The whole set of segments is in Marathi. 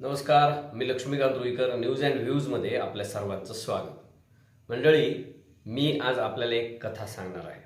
नमस्कार मी लक्ष्मीकांत रुईकर न्यूज अँड व्ह्यूजमध्ये आपल्या सर्वांचं स्वागत. मंडळी मी आज आपल्याला एक कथा सांगणार आहे.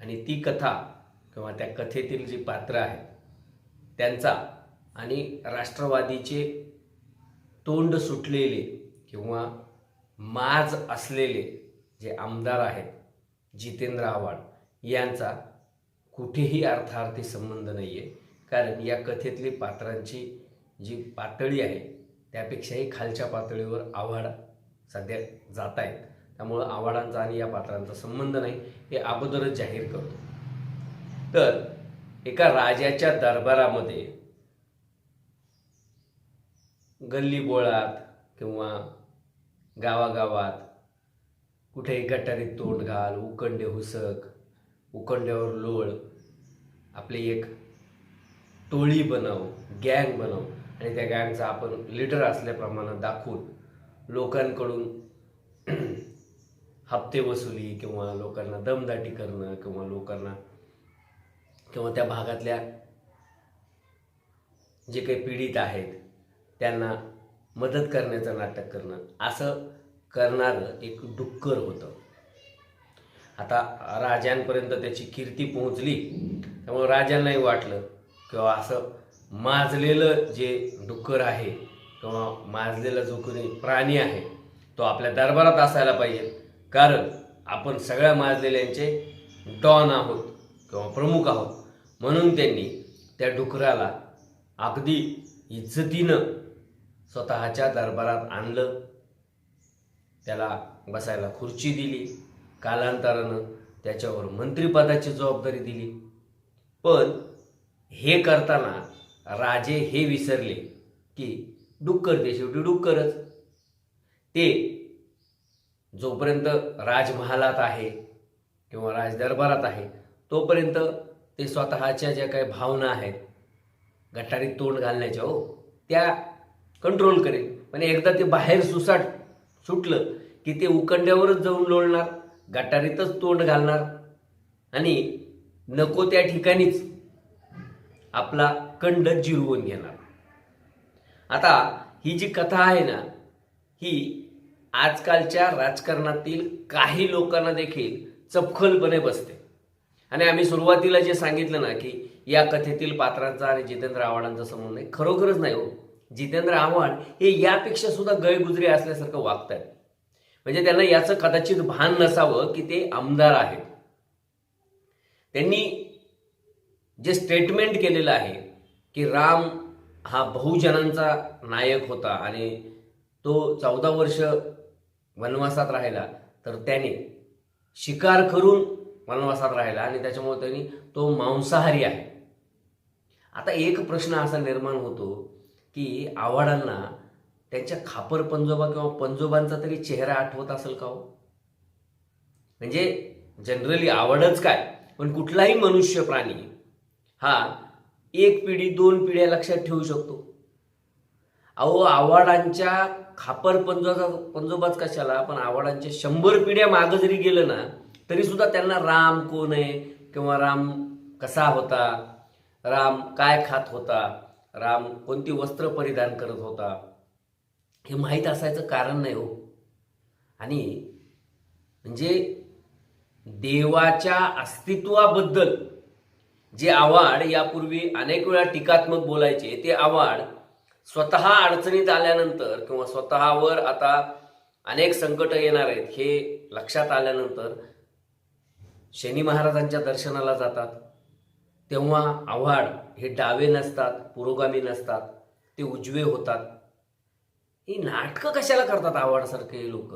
आणि ती कथा किंवा त्या कथेतील जी पात्र आहेत त्यांचा आणि राष्ट्रवादीचे तोंड सुटलेले किंवा माज असलेले जे आमदार आहेत जितेंद्र आव्हाड यांचा कुठेही अर्थार्थी संबंध नाही आहे कारण या कथेतली पात्रांची जी पातळी आहे त्यापेक्षाही खालच्या पातळीवर आव्हाड सध्या जात आहेत त्यामुळं आव्हाडांचा आणि या पात्रांचा संबंध नाही हे अगोदरच जाहीर करतो. तर एका राजाच्या दरबारामध्ये गल्ली बोळात किंवा गावागावात कुठेही गटारीत तोंड घाल उकंडे हुसक उकंड्यावर लोळ आपली एक टोळी बनव गँग बनव आणि त्या गँगचा आपण लीडर असल्याप्रमाणे दाखवून लोकांकडून हप्ते वसुली किंवा लोकांना दमदाटी करणं किंवा लोकांना किंवा त्या भागातल्या जे काही पीडित आहेत त्यांना मदत करण्याचं नाटक करणं असं करणारं एक डुक्कर होतं. आता राजांपर्यंत त्याची कीर्ती पोहोचली त्यामुळे राजांनाही वाटलं किंवा असं माजलेलं जे डुक्कर आहे किंवा माजलेला जो कोणी प्राणी आहे तो आपल्या दरबारात असायला पाहिजे. कारण आपण सगळ्या माजलेल्यांचे डॉन आहोत किंवा प्रमुख आहोत. म्हणून त्यांनी त्या डुकराला अगदी इज्जतीनं स्वतःच्या दरबारात आणलं. त्याला बसायला खुर्ची दिली कालांतरानं त्याच्यावर मंत्रिपदाची जबाबदारी दिली. पण हे करताना राजे हे विसरले की डुक्कर ते शेवटी डुक्करच. ते जोपर्यंत राजमहालात आहे किंवा राजदरबारात आहे तोपर्यंत ते स्वतःच्या ज्या काही भावना आहेत गटारीत तोंड घालण्याच्या हो त्या कंट्रोल करेल. पण एकदा ते बाहेर सुसाट सुटलं की ते उकंड्यावरच जाऊन लोळणार गटारीतच तोंड घालणार आणि नको त्या ठिकाणीच आपला कंड जिरवून घेणार. आता ही जी कथा आहे ना ही आजकालच्या राजकारणातील काही लोकांना देखील चपखलपणे बसते. आणि आम्ही सुरुवातीला जे सांगितलं ना की या कथेतील पात्रांचा आणि जितेंद्र आव्हाडांचा संबंध नाही खरोखरच नाही हो. जितेंद्र आव्हाड हे यापेक्षा सुद्धा गैरगुजरे असल्यासारखं वागत आहेत म्हणजे त्यांना याचं कदाचित भान नसावं की ते आमदार आहेत. त्यांनी जे स्टेटमेंट केलेलं आहे की राम हा बहुजनांचा नायक होता आणि तो चौदा वर्ष वनवासात राहिला तर त्याने शिकार करून वनवासात राहिला आणि त्याच्यामुळे त्यांनी तो मांसाहारी आहे. आता एक प्रश्न असा निर्माण होतो की आव्हाडांना त्यांच्या खापर पंजोबा किंवा पंजोबांचा तरी चेहरा आठवत असेल का हो? म्हणजे जनरली आवडच काय? पण कुठलाही मनुष्य प्राणी हा एक पिढी दोन पिढ्या लक्षात ठेवू शकतो. अहो आव्हाडांच्या खापर पंजोबा पंजोबाच कशाला? पण आव्हाडांच्या शंभर पिढ्या मागं जरी गेलं ना तरी सुद्धा त्यांना राम कोण आहे? किंवा राम कसा होता? राम काय खात होता? राम कोणती वस्त्र परिधान करत होता? हे माहीत असायचं कारण नाही हो. आणि म्हणजे देवाच्या अस्तित्वाबद्दल जे आव्हाड यापूर्वी अनेक वेळा टीकात्मक बोलायचे ते आव्हाड स्वतः अडचणीत आल्यानंतर किंवा स्वतःवर आता अनेक संकट येणार आहेत हे लक्षात आल्यानंतर शनी महाराजांच्या दर्शनाला जातात. तेव्हा आव्हाड हे डावे नसतात पुरोगामी नसतात ते उजवे होतात. ही नाटकं कशाला करतात आव्हाडसारखे लोक?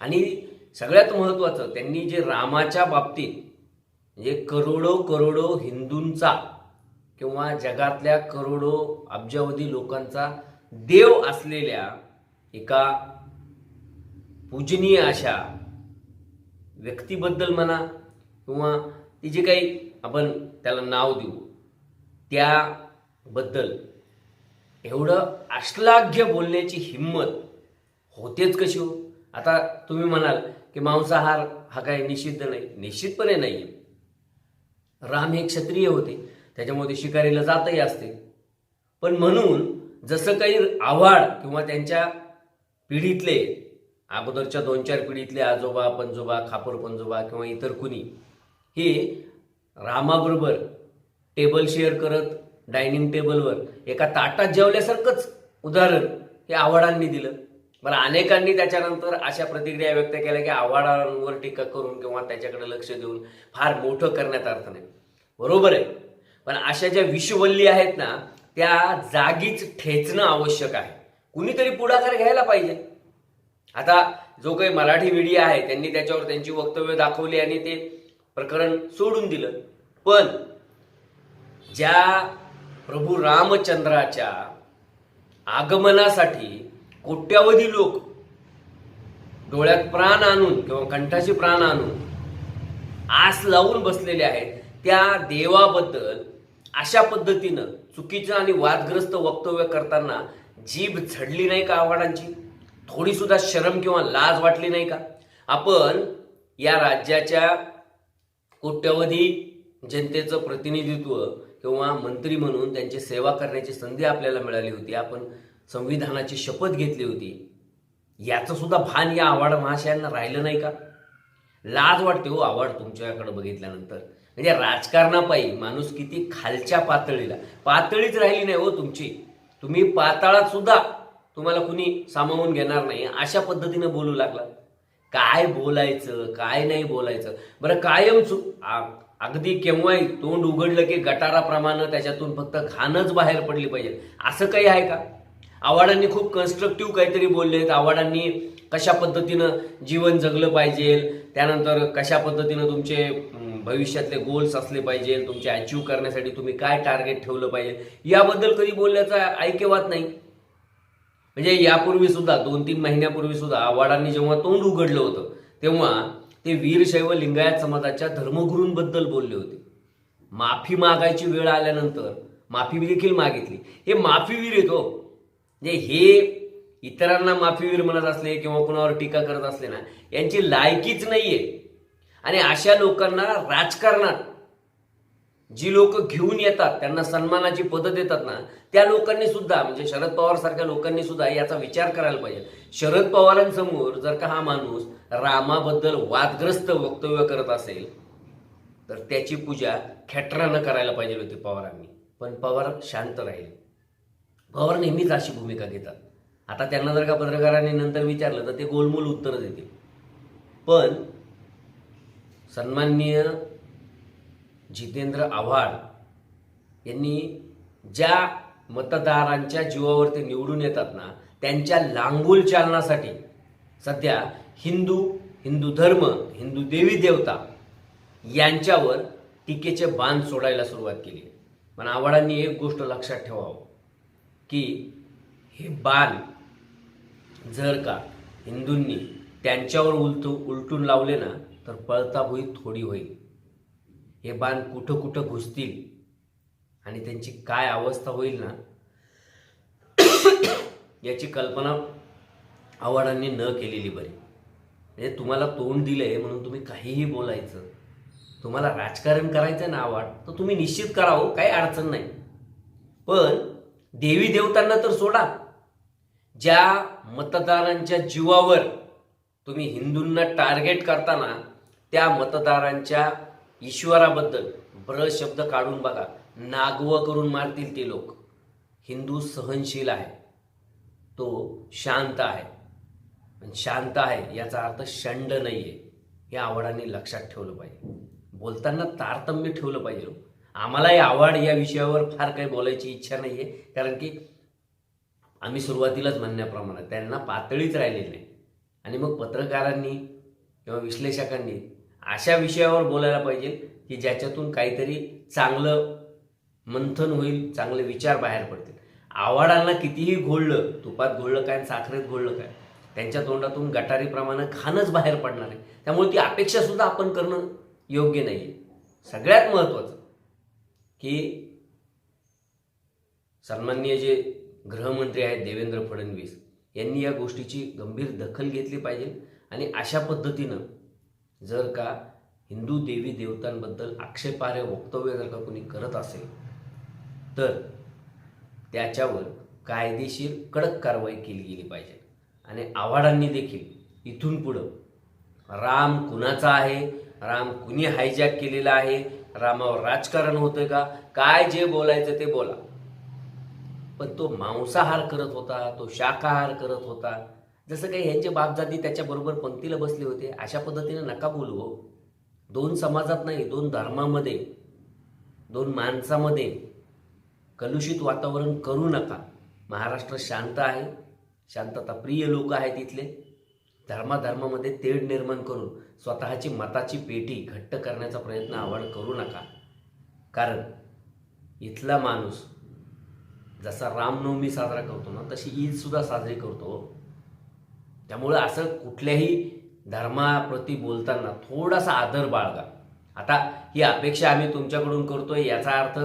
आणि सगळ्यात महत्त्वाचं त्यांनी जे रामाच्या बाबतीत म्हणजे करोडो करोडो हिंदूंचा किंवा जगातल्या करोडो अब्जावधी लोकांचा देव असलेल्या एका पूजनीय अशा व्यक्तीबद्दल म्हणा किंवा ती जे काही आपण त्याला नाव देऊ त्याबद्दल एवढं अश्लाघ्य बोलण्याची हिंमत होतेच कशी हो? आता तुम्ही म्हणाल की मांसाहार हा काही निषिद्ध नाही निश्चितपणे नाही आहे राम हे क्षत्रिय होते. त्याच्यामुळे ते शिकारीला जातही असते. पण म्हणून जसं काही आव्हाड किंवा त्यांच्या पिढीतले अगोदरच्या दोन चार पिढीतले आजोबा पंजोबा खापर पंजोबा किंवा इतर कुणी हे रामाबरोबर टेबल शेअर करत डायनिंग टेबलवर एका ताटात जेवल्यासारखंच उदाहरण हे आव्हाडांनी दिलं. बरं अनेकांनी त्याच्यानंतर अशा प्रतिक्रिया व्यक्त केल्या की आव्हाडांवर टीका करून किंवा त्याच्याकडे लक्ष देऊन फार मोठं करण्यात अर्थ नाही. बरोबर आहे. पण अशा ज्या विषवल्ली आहेत ना त्या जागीच ठेचणं आवश्यक आहे. कुणीतरी पुढाकार घ्यायला पाहिजे. आता जो काही मराठी मीडिया आहे त्यांनी त्याच्यावर त्यांची वक्तव्य दाखवली आणि ते प्रकरण सोडून दिलं. पण ज्या प्रभू रामचंद्राच्या आगमनासाठी कोट्यावधी लोक डोळ्यात प्राण आणून किंवा कंठाशी प्राण आणून आस लावून बसलेले आहेत त्या देवाबद्दल अशा पद्धतीनं चुकीचं आणि वादग्रस्त वक्तव्य करताना जीभ झडली नाही का आव्हाडांची? थोडी सुद्धा शरम किंवा लाज वाटली नाही का? आपण या राज्याच्या कोट्यवधी जनतेचं प्रतिनिधित्व किंवा मंत्री म्हणून त्यांची सेवा करण्याची संधी आपल्याला मिळाली होती. आपण संविधानाची शपथ घेतली होती. याचं सुद्धा भान या आव्हाड महाशयांना राहिलं नाही का? लाज वाटते हो आव्हाड तुमच्याकडे बघितल्यानंतर. म्हणजे राजकारणापायी माणूस किती खालच्या पातळीला. पातळीच राहिली नाही हो तुमची. तुम्ही पाताळात सुद्धा तुम्हाला कुणी सामावून घेणार नाही. अशा पद्धतीने बोलू लागला. काय बोलायचं? काय नाही बोलायचं? बरं कायम चु अगदी केव्हाही तोंड उघडलं की गटाराप्रमाणे त्याच्यातून फक्त घाणच बाहेर पडली पाहिजे. असं काही आहे का? आव्हाडांनी खूप कन्स्ट्रक्टिव्ह काहीतरी बोललेत. आव्हाडांनी कशा पद्धतीनं जीवन जगलं पाहिजे? त्यानंतर कशा पद्धतीनं तुमचे भविष्यातले गोल्स असले पाहिजे? तुमचे अचीव करण्यासाठी तुम्ही काय टार्गेट ठेवलं पाहिजे? याबद्दल कधी बोलण्याचा ऐकेवात नाही. म्हणजे यापूर्वी सुद्धा दोन तीन महिन्यापूर्वी सुद्धा आव्हाडांनी जेव्हा तोंड उघडलं होतं तेव्हा ते वीरशैव लिंगायत समाजाच्या धर्मगुरूंबद्दल बोलले होते. माफी मागायची वेळ आल्यानंतर माफी देखील मागितली. हे माफीवीर येतो म्हणजे हे इतरांना माफीवीर म्हणत असले किंवा कुणावर टीका करत असले ना यांची लायकीच नाहीये. आणि अशा लोकांना राजकारणात जी लोक घेऊन येतात त्यांना सन्मानाची पदं देतात ना त्या लोकांनी सुद्धा म्हणजे शरद पवार सारख्या लोकांनी सुद्धा याचा विचार करायला पाहिजे. शरद पवारांसमोर जर का हा माणूस रामाबद्दल वादग्रस्त वक्तव्य करत असेल तर त्याची पूजा खेटरानं करायला पाहिजे होती पवारांनी. पण पवार शांत राहील. पवार नेहमीच अशी भूमिका घेतात. आता त्यांना जर का पत्रकारांनी नंतर विचारलं तर ते गोलमोल उत्तर देतील. पण सन्माननीय जितेंद्र आव्हाड यांनी ज्या मतदारांच्या जीवावर ते निवडून येतात ना त्यांच्या लांगूल चालनासाठी सध्या हिंदू हिंदू धर्म हिंदू देवी देवता यांच्यावर टीकेचे बाण सोडायला सुरुवात केली. पण आव्हाडांनी एक गोष्ट लक्षात ठेवावं. की हे बाण जर का हिंदूंनी त्यांच्यावर उलटू उलटून लावले ना तर पळता होई थोडी होईल. हे बाण कुठं कुठं घुसतील आणि त्यांची काय अवस्था होईल ना याची कल्पना आव्हाडांनी न केलेली बरी. म्हणजे तुम्हाला तोंड दिलंय म्हणून तुम्ही काहीही बोलायचं. तुम्हाला राजकारण करायचं ना आव्हाड तर तुम्ही निश्चित करावं हो, काही अडचण नाही. पण देवी देवतांना तर सोडा. ज्या मतदारांच्या जीवावर तुम्ही हिंदूंना टार्गेट करताना त्या मतदारांच्या ईश्वराबद्दल ब्र शब्द काढून बघा. नागवं करून मारतील ते लोक. हिंदू सहनशील आहे. तो शांत आहे. पण शांत आहे याचा अर्थ शंड नाही आहे हे आवडाने लक्षात ठेवलं पाहिजे. बोलताना तारतम्य ठेवलं पाहिजे लोक आम्हालाही आवड या विषयावर फार काही बोलायची इच्छा नाही आहे कारण की आम्ही सुरुवातीलाच म्हणण्याप्रमाणे त्यांना पातळीच राहिलेली नाही. आणि मग पत्रकारांनी किंवा विश्लेषकांनी अशा विषयावर बोलायला पाहिजे की ज्याच्यातून काहीतरी चांगलं मंथन होईल चांगले विचार बाहेर पडतील. आव्हाडांना कितीही घोळलं तुपात घोळलं काय आणि साखरेत घोळलं काय त्यांच्या तोंडातून गटारीप्रमाणे खाणच बाहेर पडणार आहे. त्यामुळे ती अपेक्षासुद्धा आपण करणं योग्य नाही आहे सगळ्यात महत्त्वाचं की सन्माननीय जे गृहमंत्री आहेत देवेंद्र फडणवीस यांनी या गोष्टीची गंभीर दखल घेतली पाहिजे आणि अशा पद्धतीनं जर का हिंदू देवी देवतांबद्दल आक्षेपार्ह वक्तव्य जर का कोणी करत असेल तर त्याच्यावर कायदेशीर कडक कारवाई केली गेली पाहिजे. आणि आव्हाडांनी देखील इथून पुढं राम कुणाचा आहे राम कुणी हायजॅक केलेला आहे रामावर राजकारण होतं का? काय जे बोलायचं ते बोला. पण तो मांसाहार करत होता तो शाकाहार करत होता. जसं काही ह्यांचे बापजाती त्याच्याबरोबर पंक्तीला बसले होते अशा पद्धतीने नका बोलू हो. दोन समाजात नाही दोन धर्मामध्ये दोन माणसामध्ये कलुषित वातावरण करू नका. महाराष्ट्र शांत आहे. शांतता प्रिय लोक आहेत इथले. धर्माधर्मामध्ये तेढ निर्माण करून स्वतःची मताची पेटी घट्ट करण्याचा प्रयत्न आवड करू नका. कारण इथला माणूस जसा रामनवमी साजरा करतो ना तशी ईदसुद्धा साजरी करतो हो. त्यामुळं असं कुठल्याही धर्माप्रती बोलताना थोडासा आदर बाळगा. आता ही अपेक्षा आम्ही तुमच्याकडून करतोय याचा अर्थ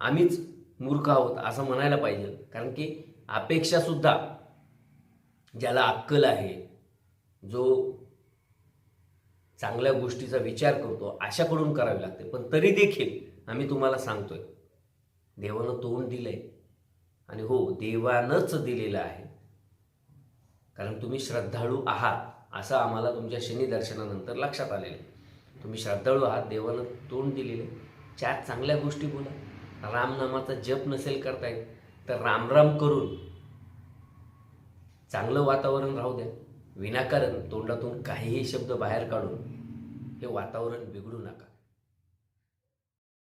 आम्हीच मूर्ख आहोत असं म्हणायला पाहिजे. कारण की अपेक्षासुद्धा ज्याला अक्कल आहे जो चांगल्या गोष्टीचा विचार करतो अशाकडून करावी लागते. पण तरी देखील आम्ही तुम्हाला सांगतोय देवानं तोंड दिलंय आणि हो देवानंच दिलेलं आहे. कारण तुम्ही श्रद्धाळू आहात असं आम्हाला तुमच्या शनी दर्शनानंतर लक्षात आलेलं आहे. तुम्ही श्रद्धाळू आहात देवानं तोंड दिलेले चार चांगल्या गोष्टी बोला. रामनामाचा जप नसेल करतायत तर रामराम करून चांगलं वातावरण राहू द्या. विनाकारण तोंडातून काहीही शब्द बाहेर काढून हे वातावरण बिघडू नका.